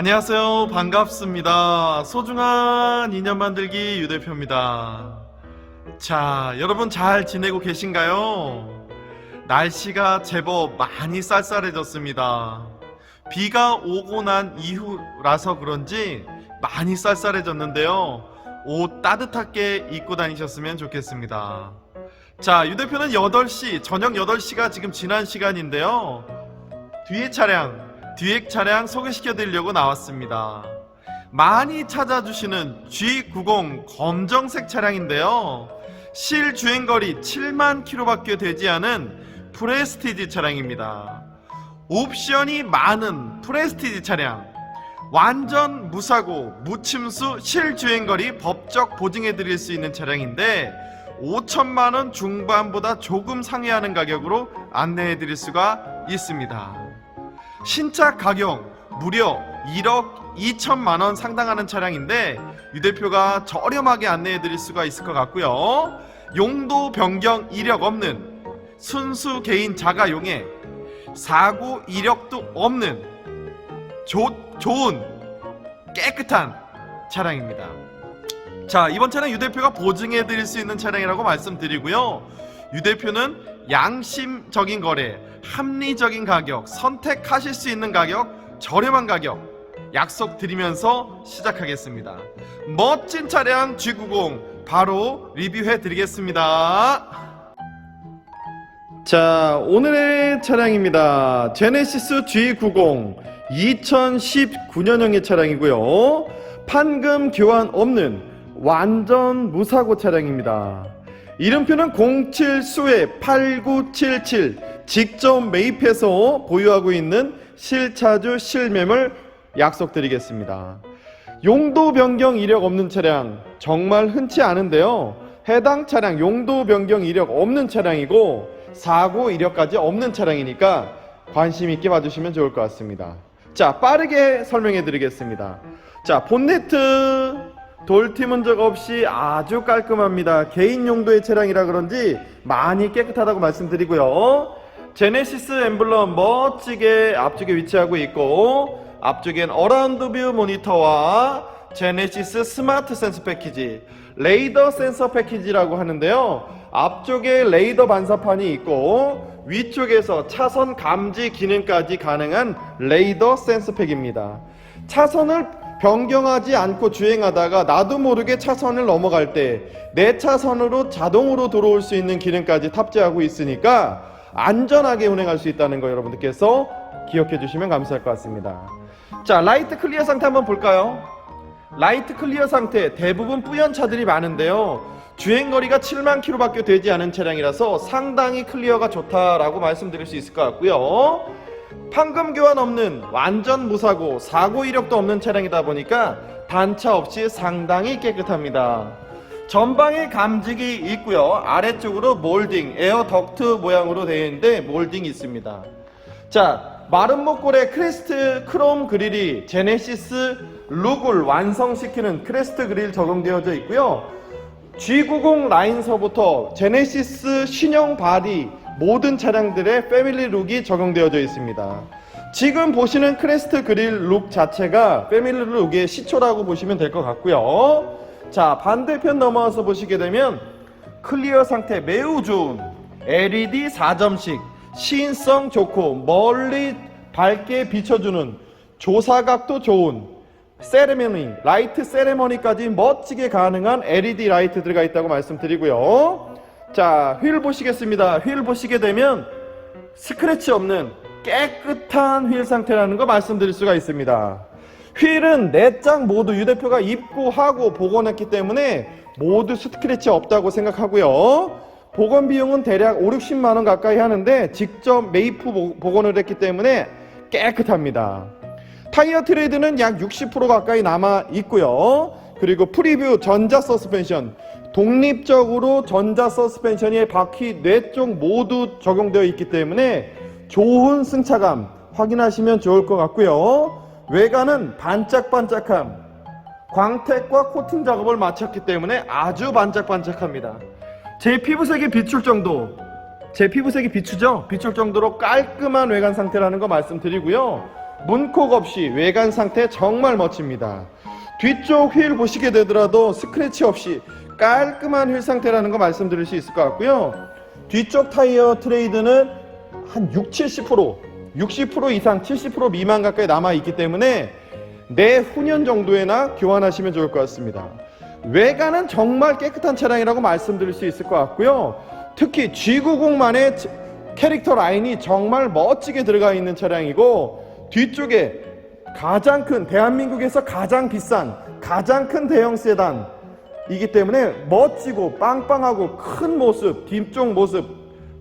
안녕하세요. 반갑습니다. 소중한 인연 만들기 유대표입니다. 자, 여러분 잘 지내고 계신가요? 날씨가 제법 많이 쌀쌀해졌습니다. 비가 오고 난 이후라서 그런지 많이 쌀쌀해졌는데요. 옷 따뜻하게 입고 다니셨으면 좋겠습니다. 자, 유대표는 8시, 저녁 8시가 지금 지난 시간인데요. 뒤에 차량, 뒤에 차량 소개시켜 드리려고 나왔습니다. 많이 찾아주시는 G90 검정색 차량인데요. 실 주행거리 7만 킬로밖에 되지 않은 프레스티지 차량입니다. 옵션이 많은 프레스티지 차량. 완전 무사고 무침수 실주행거리 법적 보증해 드릴 수 있는 차량인데 5천만 원 중반보다 조금 상회하는 가격으로 안내해 드릴 수가 있습니다. 신차 가격 무려 1억 2천만 원 상당하는 차량인데 유 대표가 저렴하게 안내해 드릴 수가 있을 것 같고요. 용도 변경 이력 없는 순수 개인 자가용에 사고 이력도 없는 조, 좋은 깨끗한 차량입니다. 자 이번 차량 유 대표가 보증해 드릴 수 있는 차량이라고 말씀드리고요. 유 대표는 양심적인 거래, 합리적인 가격, 선택하실 수 있는 가격, 저렴한 가격 약속드리면서 시작하겠습니다. 멋진 차량 G90 바로 리뷰해 드리겠습니다. 자, 오늘의 차량입니다. 제네시스 G90 2019년형의 차량이고요. 판금 교환 없는 완전 무사고 차량입니다. 이름표는 07수의 8977 직접 매입해서 보유하고 있는 실차주 실매물 약속드리겠습니다. 용도 변경 이력 없는 차량 정말 흔치 않은데요. 해당 차량 용도 변경 이력 없는 차량이고 사고 이력까지 없는 차량이니까 관심 있게 봐주시면 좋을 것 같습니다. 자 빠르게 설명해 드리겠습니다. 자 본네트 돌티 문제가 없이 아주 깔끔합니다. 개인 용도의 차량이라 그런지 많이 깨끗하다고 말씀드리고요. 제네시스 엠블럼 멋지게 앞쪽에 위치하고 있고 앞쪽엔 어라운드 뷰 모니터와 제네시스 스마트 센서 패키지 레이더 센서 패키지라고 하는데요. 앞쪽에 레이더 반사판이 있고 위쪽에서 차선 감지 기능까지 가능한 레이더 센서 팩입니다. 차선을 변경하지 않고 주행하다가 나도 모르게 차선을 넘어갈 때 내 차선으로 자동으로 들어올 수 있는 기능까지 탑재하고 있으니까 안전하게 운행할 수 있다는 거 여러분들께서 기억해 주시면 감사할 것 같습니다. 자, 라이트 클리어 상태 한번 볼까요? 라이트 클리어 상태 대부분 뿌연 차들이 많은데요. 주행거리가 7만 킬로밖에 되지 않은 차량이라서 상당히 클리어가 좋다라고 말씀드릴 수 있을 것 같고요. 판금 교환 없는 완전 무사고 사고 이력도 없는 차량이다 보니까 단차 없이 상당히 깨끗합니다. 전방에 감지기 있고요. 아래쪽으로 몰딩, 에어 덕트 모양으로 되어 있는데 몰딩이 있습니다. 자, 마른 목골의 크레스트 크롬 그릴이 제네시스 룩을 완성시키는 크레스트 그릴 적용되어져 있고요. G90 라인서부터 제네시스 신형 바디 모든 차량들의 패밀리 룩이 적용되어져 있습니다. 지금 보시는 크레스트 그릴 룩 자체가 패밀리 룩의 시초라고 보시면 될 것 같고요. 자, 반대편 넘어와서 보시게 되면 클리어 상태 매우 좋은 LED 4점식 시인성 좋고 멀리 밝게 비춰주는 조사각도 좋은 세레머니 라이트 세레머니까지 멋지게 가능한 LED 라이트 들어가 있다고 말씀드리고요. 자, 휠 보시겠습니다. 휠 보시게 되면 스크래치 없는 깨끗한 휠 상태라는 거 말씀드릴 수가 있습니다. 휠은 네 장 모두 유 대표가 입고하고 복원했기 때문에 모두 스크래치 없다고 생각하고요. 복원 비용은 대략 5, 60만 원 가까이 하는데 직접 복- 복원을 했기 때문에 깨끗합니다. 타이어 트레이드는 약 60% 가까이 남아 있고요. 그리고 프리뷰 전자 서스펜션 독립적으로 전자 서스펜션이 바퀴 네쪽 모두 적용되어 있기 때문에 좋은 승차감 확인하시면 좋을 것 같고요. 외관은 반짝반짝함 광택과 코팅 작업을 마쳤기 때문에 아주 반짝반짝합니다. 제 피부색이 비출 정도, 제 피부색이 비추죠? 비출 정도로 깔끔한 외관 상태라는 거 말씀드리고요. 문콕 없이 외관 상태 정말 멋집니다. 뒤쪽 휠 보시게 되더라도 스크래치 없이 깔끔한 휠 상태라는 거 말씀드릴 수 있을 것 같고요. 뒤쪽 타이어 트레이드는 한 6, 70%, 60% 이상, 70% 미만 가까이 남아 있기 때문에 내후년 정도에나 교환하시면 좋을 것 같습니다. 외관은 정말 깨끗한 차량이라고 말씀드릴 수 있을 것 같고요. 특히 G90만의 캐릭터 라인이 정말 멋지게 들어가 있는 차량이고 뒤쪽에 가장 큰 대한민국에서 가장 비싼 가장 큰 대형 세단 이기 때문에 멋지고 빵빵하고 큰 모습 뒤쪽 모습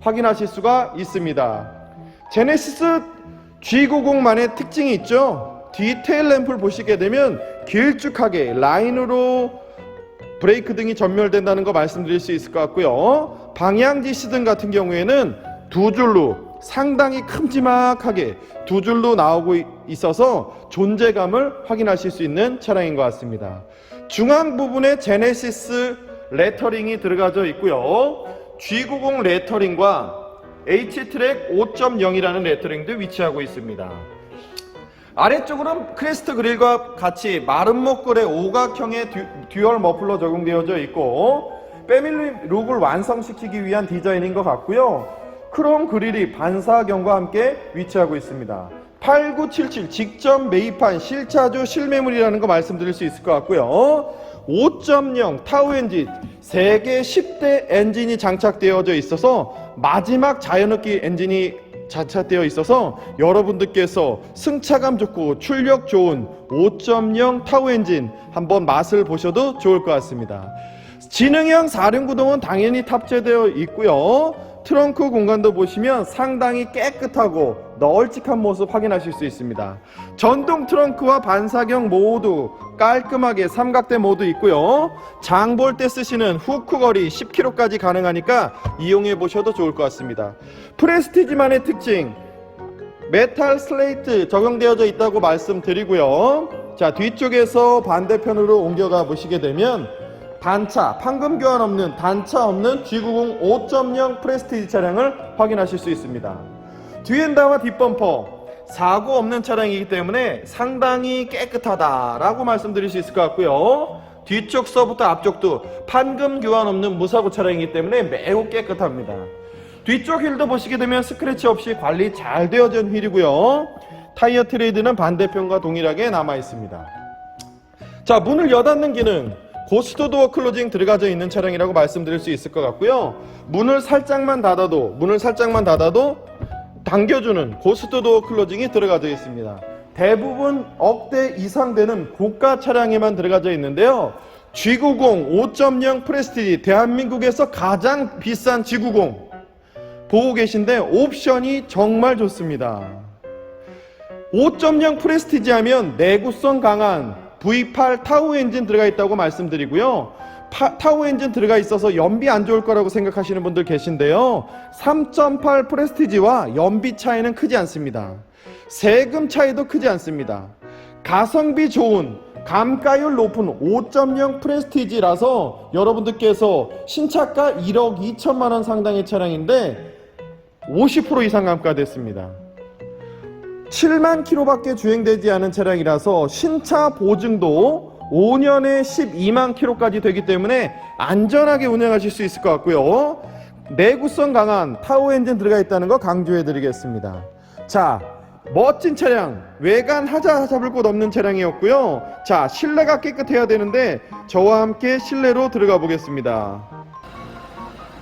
확인하실 수가 있습니다. 제네시스 G90만의 특징이 있죠. 뒤 테일 램프를 보시게 되면 길쭉하게 라인으로 브레이크 등이 전멸된다는 거 말씀드릴 수 있을 것 같고요. 방향지 시등 같은 경우에는 두 줄로 상당히 큼지막하게 두 줄로 나오고 이- 있어서 존재감을 확인하실 수 있는 차량인 것 같습니다. 중앙 부분에 제네시스 레터링이 들어가져 있고요. G90 레터링과 H트랙 5.0이라는 레터링도 위치하고 있습니다. 아래쪽으로는 크레스트 그릴과 같이 마른 목걸의 오각형의 듀, 듀얼 머플러 적용되어져 있고 패밀리 룩을 완성시키기 위한 디자인인 것 같고요. 크롬 그릴이 반사경과 함께 위치하고 있습니다. 8977 직접 매입한 실차주 실매물이라는 거 말씀드릴 수 있을 것 같고요. 5.0 타우 엔진 세계 10대 엔진이 장착되어져 있어서 마지막 자연흡기 엔진이 자차되어 있어서 여러분들께서 승차감 좋고 출력 좋은 5.0 타우 엔진 한번 맛을 보셔도 좋을 것 같습니다. 지능형 사륜구동은 당연히 탑재되어 있고요. 트렁크 공간도 보시면 상당히 깨끗하고 널찍한 모습 확인하실 수 있습니다. 전동 트렁크와 반사경 모두 깔끔하게 삼각대 모두 있고요. 장 볼 때 쓰시는 후크 거리 10km까지 가능하니까 이용해 보셔도 좋을 것 같습니다. 프레스티지만의 특징 메탈 슬레이트 적용되어져 있다고 말씀드리고요. 자, 뒤쪽에서 반대편으로 옮겨가 보시게 되면 단차, 판금 교환 없는 단차 없는 G90 5.0 프레스티지 차량을 확인하실 수 있습니다. 뒤엔다와 뒷범퍼 사고 없는 차량이기 때문에 상당히 깨끗하다라고 말씀드릴 수 있을 것 같고요. 뒤쪽 서부터 앞쪽도 판금 교환 없는 무사고 차량이기 때문에 매우 깨끗합니다. 뒤쪽 휠도 보시게 되면 스크래치 없이 관리 잘 되어진 휠이고요. 타이어 트레이드는 반대편과 동일하게 남아 있습니다. 자, 문을 여닫는 기능. 고스트 도어 클로징 들어가져 있는 차량이라고 말씀드릴 수 있을 것 같고요. 문을 살짝만 닫아도, 문을 살짝만 닫아도 당겨주는 고스트 도어 클로징이 들어가져 있습니다. 대부분 억대 이상 되는 고가 차량에만 들어가져 있는데요. G90 5.0 프레스티지 대한민국에서 가장 비싼 G90 보고 계신데 옵션이 정말 좋습니다. 5.0 프레스티지 하면 내구성 강한 V8 타우 엔진 들어가 있다고 말씀드리고요. 파- 타우 엔진 들어가 있어서 연비 안 좋을 거라고 생각하시는 분들 계신데요. 3.8 프레스티지와 연비 차이는 크지 않습니다. 세금 차이도 크지 않습니다. 가성비 좋은 감가율 높은 5.0 프레스티지라서 여러분들께서 신차가 1억 2천만 원 상당의 차량인데 50% 이상 감가됐습니다. 7만 킬로밖에 주행되지 않은 차량이라서 신차 보증도 5년에 12만 킬로까지 되기 때문에 안전하게 운행하실 수 있을 것 같고요. 내구성 강한 타오 엔진 들어가 있다는 거 강조해 드리겠습니다. 자, 멋진 차량, 외관 하자 잡을 곳 없는 차량이었고요. 자, 실내가 깨끗해야 되는데 저와 함께 실내로 들어가 보겠습니다.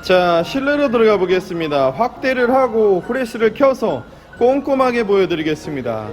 자, 실내로 들어가 보겠습니다. 확대를 하고 후레쉬를 켜서 꼼꼼하게 보여드리겠습니다.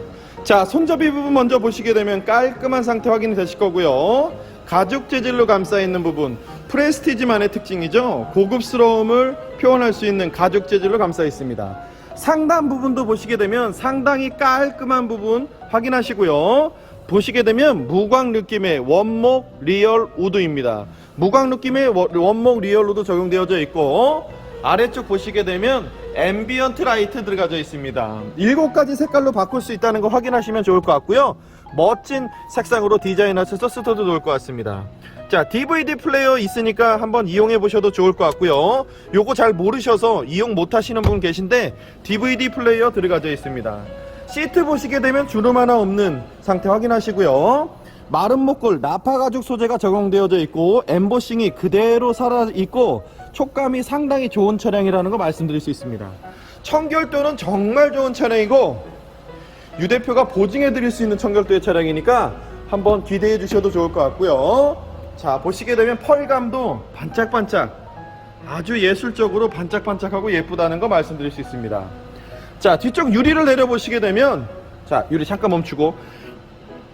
자, 손잡이 부분 먼저 보시게 되면 깔끔한 상태 확인이 되실 거고요. 가죽 재질로 감싸 있는 부분, 프레스티지만의 특징이죠. 고급스러움을 표현할 수 있는 가죽 재질로 감싸 있습니다. 상단 부분도 보시게 되면 상당히 깔끔한 부분 확인하시고요. 보시게 되면 무광 느낌의 원목 리얼 우드입니다. 무광 느낌의 워- 원목 리얼 우드 적용되어져 있고 아래쪽 보시게 되면 앰비언트 라이트 들어가져 있습니다. 일곱 가지 색깔로 바꿀 수 있다는 거 확인하시면 좋을 것 같고요. 멋진 색상으로 디자인하셔서 쓰셔도 좋을 것 같습니다. 자, DVD 플레이어 있으니까 한번 이용해 보셔도 좋을 것 같고요. 요거 잘 모르셔서 이용 못 하시는 분 계신데 DVD 플레이어 들어가져 있습니다. 시트 보시게 되면 주름 하나 없는 상태 확인하시고요. 마른 목골 나파 가죽 소재가 적용되어져 있고 엠보싱이 그대로 살아 있고 촉감이 상당히 좋은 차량이라는 거 말씀드릴 수 있습니다. 청결도는 정말 좋은 차량이고 유 대표가 보증해 드릴 수 있는 청결도의 차량이니까 한번 기대해 주셔도 좋을 것 같고요. 자, 보시게 되면 펄감도 반짝반짝 아주 예술적으로 반짝반짝하고 예쁘다는 거 말씀드릴 수 있습니다. 자, 뒤쪽 유리를 내려보시게 되면 자, 유리 잠깐 멈추고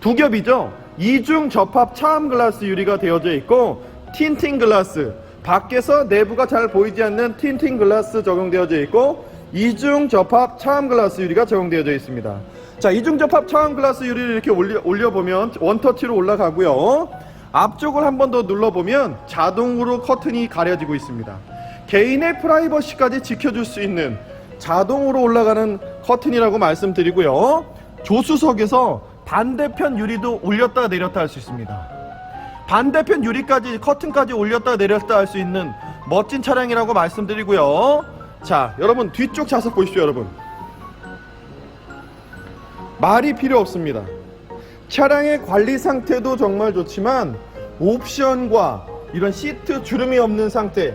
두 겹이죠. 이중 접합 차암 글라스 유리가 되어져 있고 틴팅 글라스 밖에서 내부가 잘 보이지 않는 틴팅 글라스 적용되어져 있고 이중 접합 차암 글라스 유리가 적용되어져 있습니다. 자, 이중 접합 차암 글라스 유리를 이렇게 올려, 올려보면 원터치로 올라가고요. 앞쪽을 한 번 더 눌러보면 자동으로 커튼이 가려지고 있습니다. 개인의 프라이버시까지 지켜줄 수 있는 자동으로 올라가는 커튼이라고 말씀드리고요. 조수석에서 반대편 유리도 올렸다 내렸다 할 수 있습니다. 반대편 유리까지 커튼까지 올렸다 내렸다 할 수 있는 멋진 차량이라고 말씀드리고요. 자, 여러분 뒤쪽 좌석 보십시오, 여러분. 말이 필요 없습니다. 차량의 관리 상태도 정말 좋지만 옵션과 이런 시트 주름이 없는 상태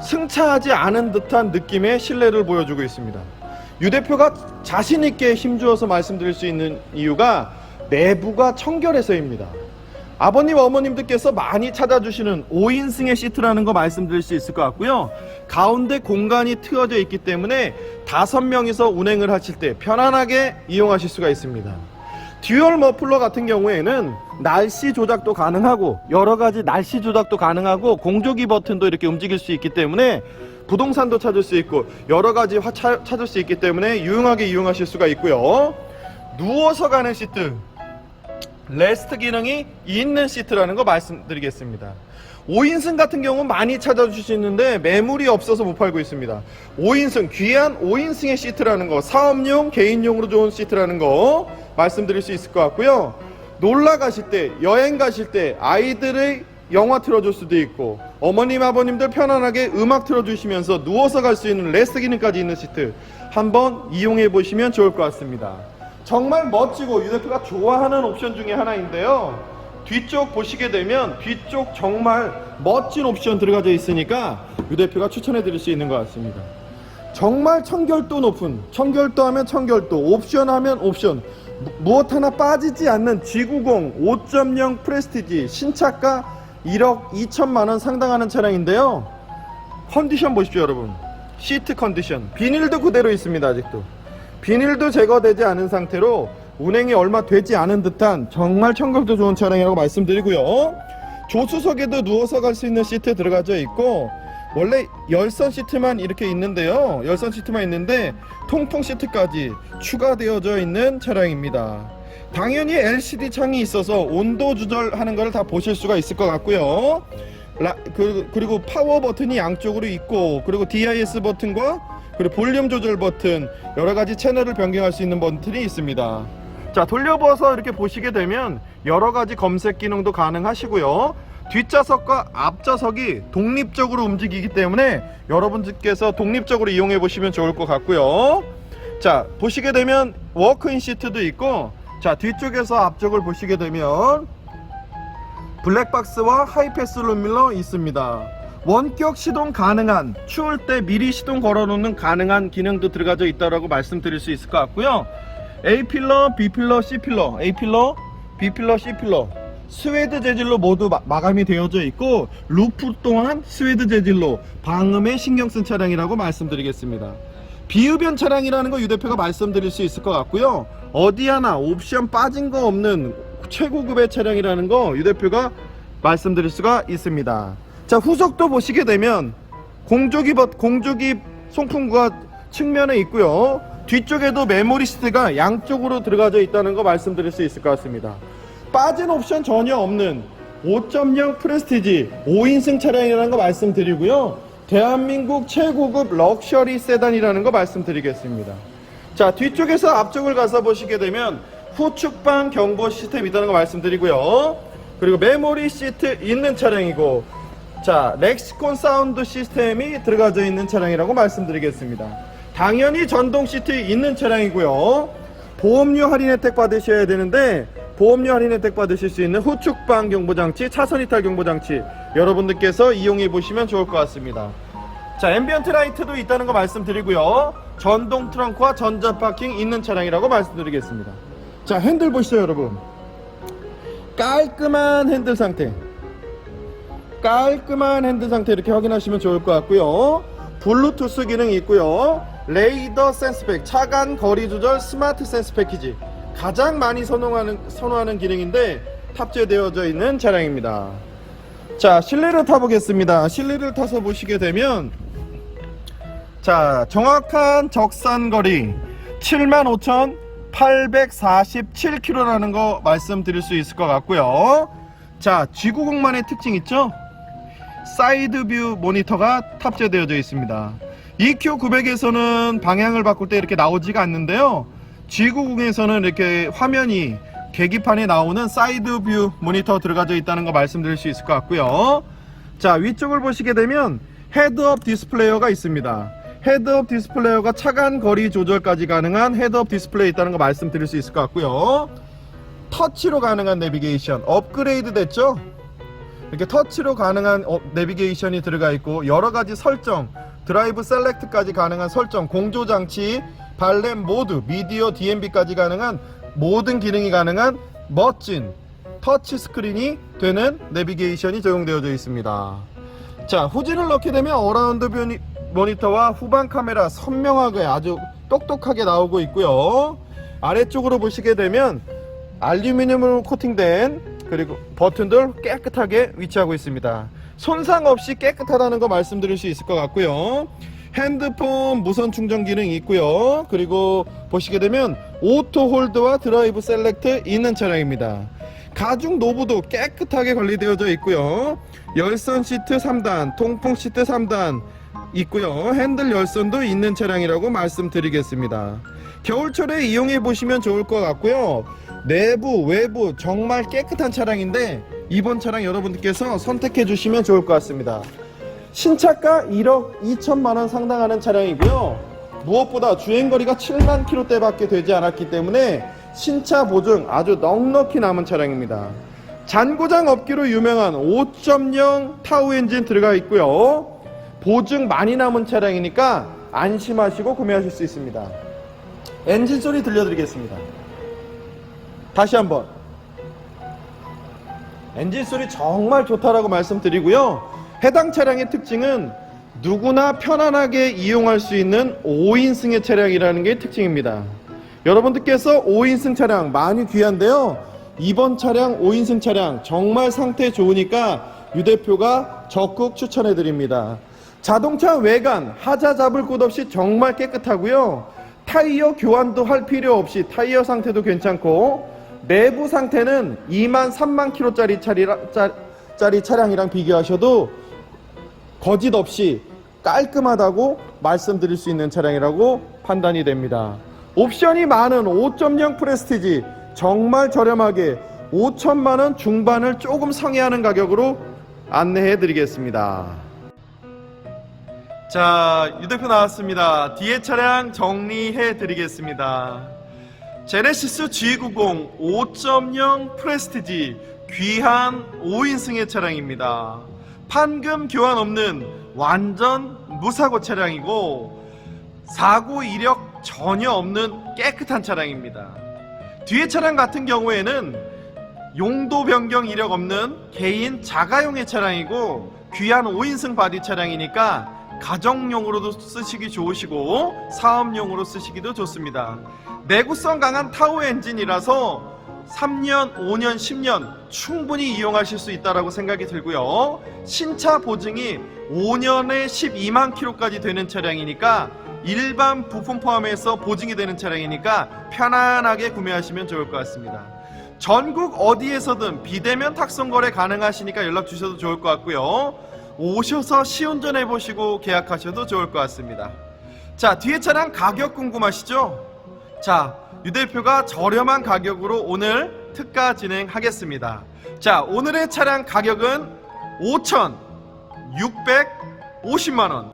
승차하지 않은 듯한 느낌의 신뢰를 보여주고 있습니다. 유 대표가 자신 있게 힘주어서 말씀드릴 수 있는 이유가 내부가 청결해서입니다. 아버님 어머님들께서 많이 찾아주시는 5인승의 시트라는 거 말씀드릴 수 있을 것 같고요. 가운데 공간이 트어져 있기 때문에 다섯 명이서 운행을 하실 때 편안하게 이용하실 수가 있습니다. 듀얼 머플러 같은 경우에는 날씨 조작도 가능하고 여러 가지 날씨 조작도 가능하고 공조기 버튼도 이렇게 움직일 수 있기 때문에 부동산도 찾을 수 있고 여러 가지 화- 차- 찾을 수 있기 때문에 유용하게 이용하실 수가 있고요. 누워서 가는 시트 레스트 기능이 있는 시트라는 거 말씀드리겠습니다. 5인승 같은 경우 많이 찾아주시는데 매물이 없어서 못 팔고 있습니다. 5인승 귀한 5인승의 시트라는 거 사업용 개인용으로 좋은 시트라는 거 말씀드릴 수 있을 것 같고요. 놀러 가실 때 여행 가실 때 아이들의 영화 틀어줄 수도 있고 어머님 아버님들 편안하게 음악 틀어주시면서 누워서 갈 수 있는 레스트 기능까지 있는 시트 한번 이용해 보시면 좋을 것 같습니다. 정말 멋지고 유 대표가 좋아하는 옵션 중에 하나인데요. 뒤쪽 보시게 되면 뒤쪽 정말 멋진 옵션 들어가져 있으니까 유 대표가 추천해 드릴 수 있는 것 같습니다. 정말 청결도 높은 청결도 하면 청결도 옵션 하면 옵션 무- 무엇 하나 빠지지 않는 G90 5.0 프레스티지 신차가 1억 2천만 원 상당하는 차량인데요. 컨디션 보십시오, 여러분. 시트 컨디션. 비닐도 그대로 있습니다, 아직도. 비닐도 제거되지 않은 상태로 운행이 얼마 되지 않은 듯한 정말 청결도 좋은 차량이라고 말씀드리고요. 조수석에도 누워서 갈 수 있는 시트 들어가져 있고 원래 열선 시트만 이렇게 있는데요. 열선 시트만 있는데 통풍 시트까지 추가되어져 있는 차량입니다. 당연히 LCD 창이 있어서 온도 조절하는 것을 다 보실 수가 있을 것 같고요. 라- 그, 그리고 파워 버튼이 양쪽으로 있고 그리고 DIS 버튼과 그리고 볼륨 조절 버튼 여러 가지 채널을 변경할 수 있는 버튼이 있습니다. 자 돌려봐서 이렇게 보시게 되면 여러 가지 검색 기능도 가능하시고요. 뒷좌석과 앞좌석이 독립적으로 움직이기 때문에 여러분들께서 독립적으로 이용해 보시면 좋을 것 같고요. 자 보시게 되면 워크인 시트도 있고 자 뒤쪽에서 앞쪽을 보시게 되면 블랙박스와 하이패스 룸밀러 있습니다. 원격 시동 가능한 추울 때 미리 시동 걸어놓는 가능한 기능도 들어가져 있다라고 말씀드릴 수 있을 것 같고요. A 필러, B 필러, C 필러, A 필러, B 필러, C 필러 스웨드 재질로 모두 마, 마감이 되어져 있고 루프 또한 스웨드 재질로 방음에 신경 쓴 차량이라고 말씀드리겠습니다. 비흡연 차량이라는 거 유 대표가 말씀드릴 수 있을 것 같고요. 어디 하나 옵션 빠진 거 없는 최고급의 차량이라는 거 유 대표가 말씀드릴 수가 있습니다. 자 후속도 보시게 되면 공조기 버 공조기 송풍구가 측면에 있고요. 뒤쪽에도 메모리 시트가 양쪽으로 들어가져 있다는 거 말씀드릴 수 있을 것 같습니다. 빠진 옵션 전혀 없는 5.0 프레스티지 5인승 차량이라는 거 말씀드리고요. 대한민국 최고급 럭셔리 세단이라는 거 말씀드리겠습니다. 자, 뒤쪽에서 앞쪽을 가서 보시게 되면 후측방 경보 시스템이 있다는 거 말씀드리고요. 그리고 메모리 시트 있는 차량이고 자, 렉시콘 사운드 시스템이 들어가져 있는 차량이라고 말씀드리겠습니다. 당연히 전동 시트 있는 차량이고요. 보험료 할인 혜택 받으셔야 되는데 보험료 할인 혜택 받으실 수 있는 후축방 경보장치, 차선 이탈 경보장치 여러분들께서 이용해 보시면 좋을 것 같습니다. 자, 앰비언트 라이트도 있다는 거 말씀드리고요. 전동 트렁크와 전자 파킹 있는 차량이라고 말씀드리겠습니다. 자, 핸들 보시죠, 여러분. 깔끔한 핸들 상태. 깔끔한 핸들 상태 이렇게 확인하시면 좋을 것 같고요. 블루투스 기능이 있고요. 레이더 센스팩, 차간 거리 조절 스마트 센스 패키지. 가장 많이 선호하는, 선호하는 기능인데 탑재되어져 있는 차량입니다. 자, 실내를 타보겠습니다. 실내를 타서 보시게 되면 자, 정확한 적산 거리 75,847km라는 거 말씀드릴 수 있을 것 같고요. 자, G90만의 특징 있죠? 사이드 뷰 모니터가 탑재되어져 있습니다. EQ900에서는 방향을 바꿀 때 이렇게 나오지가 않는데요. G90에서는 이렇게 화면이 계기판에 나오는 사이드 뷰 모니터 들어가져 있다는 거 말씀드릴 수 있을 것 같고요. 자, 위쪽을 보시게 되면 헤드업 디스플레이어가 있습니다. 헤드업 디스플레이어가 차간 거리 조절까지 가능한 헤드업 디스플레이 있다는 거 말씀드릴 수 있을 것 같고요. 터치로 가능한 내비게이션 업그레이드 됐죠? 이렇게 터치로 가능한 어, 내비게이션이 들어가 있고 여러 가지 설정, 드라이브 셀렉트까지 가능한 설정, 공조 장치, 발렘 모드, 미디어 DMB까지 가능한 모든 기능이 가능한 멋진 터치 스크린이 되는 내비게이션이 적용되어져 있습니다. 자, 후진을 넣게 되면 어라운드 뷰 모니터와 후방 카메라 선명하게 아주 똑똑하게 나오고 있고요. 아래쪽으로 보시게 되면 알루미늄으로 코팅된 그리고 버튼들 깨끗하게 위치하고 있습니다. 손상 없이 깨끗하다는 거 말씀드릴 수 있을 것 같고요. 핸드폰 무선 충전 기능이 있고요. 그리고 보시게 되면 오토 홀드와 드라이브 셀렉트 있는 차량입니다. 가죽 노브도 깨끗하게 관리되어져 있고요. 열선 시트 3단, 통풍 시트 3단 있고요. 핸들 열선도 있는 차량이라고 말씀드리겠습니다. 겨울철에 이용해 보시면 좋을 것 같고요. 내부, 외부 정말 깨끗한 차량인데 이번 차량 여러분들께서 선택해 주시면 좋을 것 같습니다. 신차가 1억 2천만 원 상당하는 차량이고요. 무엇보다 주행거리가 7만 킬로대밖에 되지 않았기 때문에 신차 보증 아주 넉넉히 남은 차량입니다. 잔고장 없기로 유명한 5.0 타우 엔진 들어가 있고요. 보증 많이 남은 차량이니까 안심하시고 구매하실 수 있습니다. 엔진 소리 들려드리겠습니다. 다시 한번. 엔진 소리 정말 좋다라고 말씀드리고요. 해당 차량의 특징은 누구나 편안하게 이용할 수 있는 5인승의 차량이라는 게 특징입니다. 여러분들께서 5인승 차량 많이 귀한데요. 이번 차량 5인승 차량 정말 상태 좋으니까 유 대표가 적극 추천해 드립니다. 자동차 외관 하자 잡을 곳 없이 정말 깨끗하고요. 타이어 교환도 할 필요 없이 타이어 상태도 괜찮고 내부 상태는 2만 3만 킬로짜리 짜리 차량이랑 비교하셔도 거짓 없이 깔끔하다고 말씀드릴 수 있는 차량이라고 판단이 됩니다. 옵션이 많은 5.0 프레스티지 정말 저렴하게 5천만 원 중반을 조금 상회하는 가격으로 안내해 드리겠습니다. 자, 유 대표 나왔습니다. 뒤에 차량 정리해 드리겠습니다. 제네시스 G90 5.0 프레스티지 귀한 5인승의 차량입니다. 판금 교환 없는 완전 무사고 차량이고 사고 이력 전혀 없는 깨끗한 차량입니다. 뒤에 차량 같은 경우에는 용도 변경 이력 없는 개인 자가용의 차량이고 귀한 5인승 바디 차량이니까 가정용으로도 쓰시기 좋으시고 사업용으로 쓰시기도 좋습니다. 내구성 강한 타워 엔진이라서 3년, 5년, 10년 충분히 이용하실 수 있다라고 생각이 들고요. 신차 보증이 5년에 12만 킬로까지 되는 차량이니까 일반 부품 포함해서 보증이 되는 차량이니까 편안하게 구매하시면 좋을 것 같습니다. 전국 어디에서든 비대면 탁송 거래 가능하시니까 연락 주셔도 좋을 것 같고요. 오셔서 시운전 해 보시고 계약하셔도 좋을 것 같습니다. 자, 뒤에 차량 가격 궁금하시죠? 자, 유 대표가 저렴한 가격으로 오늘 특가 진행하겠습니다. 자, 오늘의 차량 가격은 5,650만 원.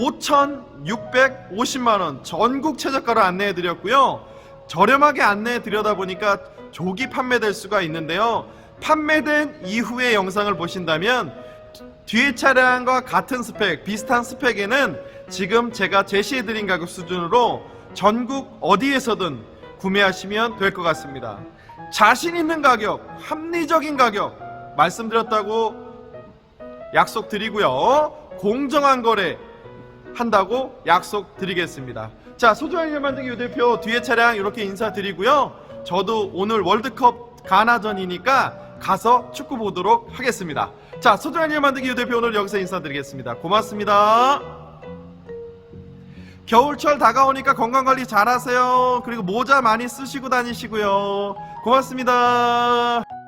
5,650만원 전국 최저가로 안내해 드렸고요. 저렴하게 안내해 드려다 보니까 조기 판매될 수가 있는데요. 판매된 이후의 영상을 보신다면 뒤에 차량과 같은 스펙, 비슷한 스펙에는 지금 제가 제시해 드린 가격 수준으로 전국 어디에서든 구매하시면 될 것 같습니다. 자신 있는 가격, 합리적인 가격 말씀드렸다고 약속드리고요. 공정한 거래 한다고 약속드리겠습니다. 자, 소중한 일 만들기 유 대표 뒤에 차량 이렇게 인사드리고요. 저도 오늘 월드컵 가나전이니까 가서 축구 보도록 하겠습니다. 자, 소중한 일 만들기 유 대표 오늘 여기서 인사드리겠습니다. 고맙습니다. 겨울철 다가오니까 건강관리 잘하세요. 그리고 모자 많이 쓰시고 다니시고요. 고맙습니다.